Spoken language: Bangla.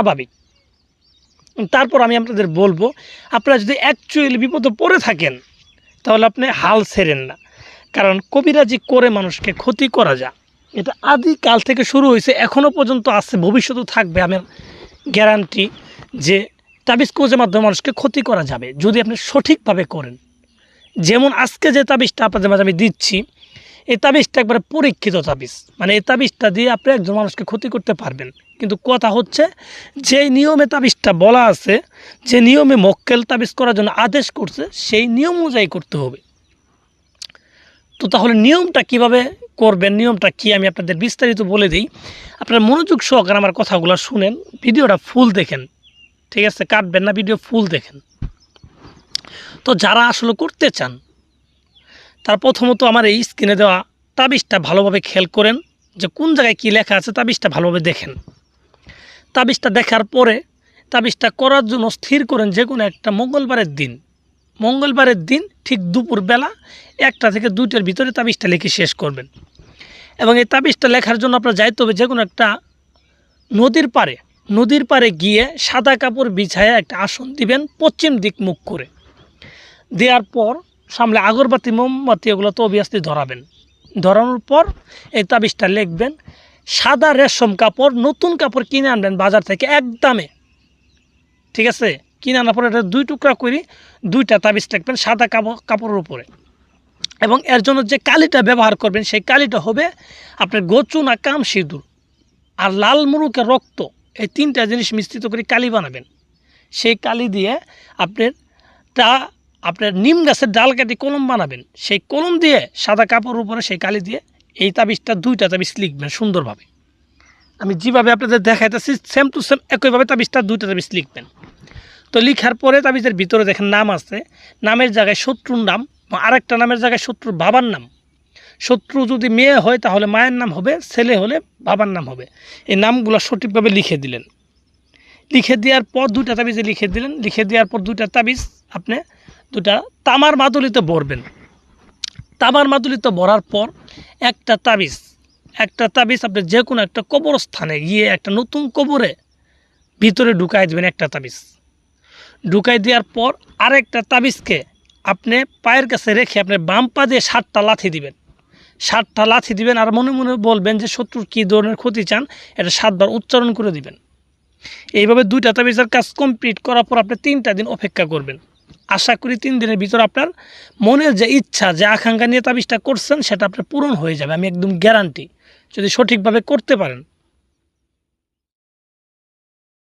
স্বাভাবিক। তারপর আমি আপনাদের বলব, আপনারা যদি অ্যাকচুয়ালি বিপদে পড়ে থাকেন, তাহলে আপনি হাল ছেড়েন না। কারণ কবিরাজি করে মানুষকে ক্ষতি করা যায়, এটা আদিকাল থেকে শুরু হয়েছে এখনও পর্যন্ত আছে, ভবিষ্যতেও থাকবে আমার গ্যারান্টি যে তাবিজ কোজের মাধ্যমে মানুষকে ক্ষতি করা যাবে। যদি আপনি সঠিকভাবে করেন, যেমন আজকে যে তাবিজটা আপনাদের মাঝে আমি দিচ্ছি এই তাবিজটা একবারে পরীক্ষিত তাবিজ। মানে এই তাবিজটা দিয়ে আপনি একজন মানুষকে ক্ষতি করতে পারবেন। কিন্তু কথা হচ্ছে যে নিয়মে তাবিজটা বলা আছে, যে নিয়মে মক্কেল তাবিজ করার জন্য আদেশ করছে, সেই নিয়ম অনুযায়ী করতে হবে। তো তাহলে নিয়মটা কীভাবে করবেন, নিয়মটা কি আমি আপনাদের বিস্তারিত বলে দিই। আপনারা মনোযোগ সহকারে আমার কথাগুলো শুনেন, ভিডিওটা ফুল দেখেন। ঠিক আছে? কাটবেন না, ভিডিও ফুল দেখেন। তো যারা আসলে করতে চান তার প্রথমত আমার এই স্ক্রিনে দেওয়া তাবিজটা ভালোভাবে খেয়াল করেন যে কোন জায়গায় কী লেখা আছে তাবিজটা ভালোভাবে দেখেন। তাবিজটা দেখার পরে তাবিজটা করার জন্য স্থির করেন যে কোনো একটা মঙ্গলবারের দিন। মঙ্গলবারের দিন ঠিক দুপুরবেলা একটা থেকে দুইটার ভিতরে তাবিজটা লিখে শেষ করবেন। এবং এই তাবিজটা লেখার জন্য আপনার যাইতে হবে যে কোনো একটা নদীর পাড়ে। নদীর পাড়ে গিয়ে সাদা কাপড় বিছায় একটা আসন দিবেন পশ্চিম দিক মুখ করে। দেওয়ার পর সামনে আগরবাতি, মোমবাতি, এগুলো তো অভিয়াসলি ধরাবেন। ধরানোর পর এই তাবিজটা লিখবেন, সাদা রেশম কাপড়, নতুন কাপড় কিনে আনবেন বাজার থেকে একদমে ঠিক আছে? কিনে আনার পরে এটা দুই টুকরা করে দুইটা তাবিজ লিখবেন সাদা কাপড়, কাপড়ের উপরে। এবং এর জন্য যে কালিটা ব্যবহার করবেন, সেই কালিটা হবে আপনার গোচুনা কাম সিঁদুর আর লাল মুরুকের রক্ত। এই তিনটা জিনিস মিশ্রিত করে কালি বানাবেন। সেই কালি দিয়ে আপনার তা আপনার নিম গাছের ডাল কেটে কলম বানাবেন, সেই কলম দিয়ে সাদা কাপড়ের উপরে সেই কালি দিয়ে এই তাবিজটা, দুইটা তাবিজ লিখবেন সুন্দরভাবে। আমি যেভাবে আপনাদের দেখাইতেছি সেম টু সেম একইভাবে তাবিজটা, দুইটা তাবিজ লিখবেন। তো লিখার পরে তাবিজের ভিতরে দেখেন নাম আছে, নামের জায়গায় শত্রুর নাম আরেকটা নামের জায়গায় শত্রুর বাবার নাম। শত্রু যদি মেয়ে হয়, তাহলে মায়ের নাম হবে, ছেলে হলে বাবার নাম হবে। এই নামগুলো সঠিকভাবে লিখে দিলেন। লিখে দেওয়ার পর দুইটা তাবিজে লিখে দিলেন। লিখে দেওয়ার পর দুইটা তাবিজ আপনি দুটা তামার মাদুলিতে ভরবেন। তামার মাদুলিতে ভরার পর একটা তাবিজ একটা তাবিজ আপনি যে কোনো একটা কবরস্থানে গিয়ে একটা নতুন কবরে ভিতরে ঢুকাই দেবেন একটা তাবিজ। ঢুকাই দেওয়ার পর আরেকটা তাবিজকে আপনি পায়ের কাছে রেখে আপনি বাম পা দিয়ে সাতটা লাথি দিবেন। সাতটা লাথি দিবেন আর মনে মনে বলবেন যে শত্রুর কী ধরনের ক্ষতি চান, এটা সাতবার উচ্চারণ করে দিবেন। এইভাবে দুইটা তাবিজের কাজ কমপ্লিট করার পর আপনি তিনটা দিন অপেক্ষা করবেন। আশা করি তিন দিনের ভিতর আপনার মনের যে ইচ্ছা, যে আকাঙ্ক্ষা নিয়ে তাবিজটা করছেন, সেটা আপনার পূরণ হয়ে যাবে। আমি একদম গ্যারান্টি যদি সঠিকভাবে করতে পারেন।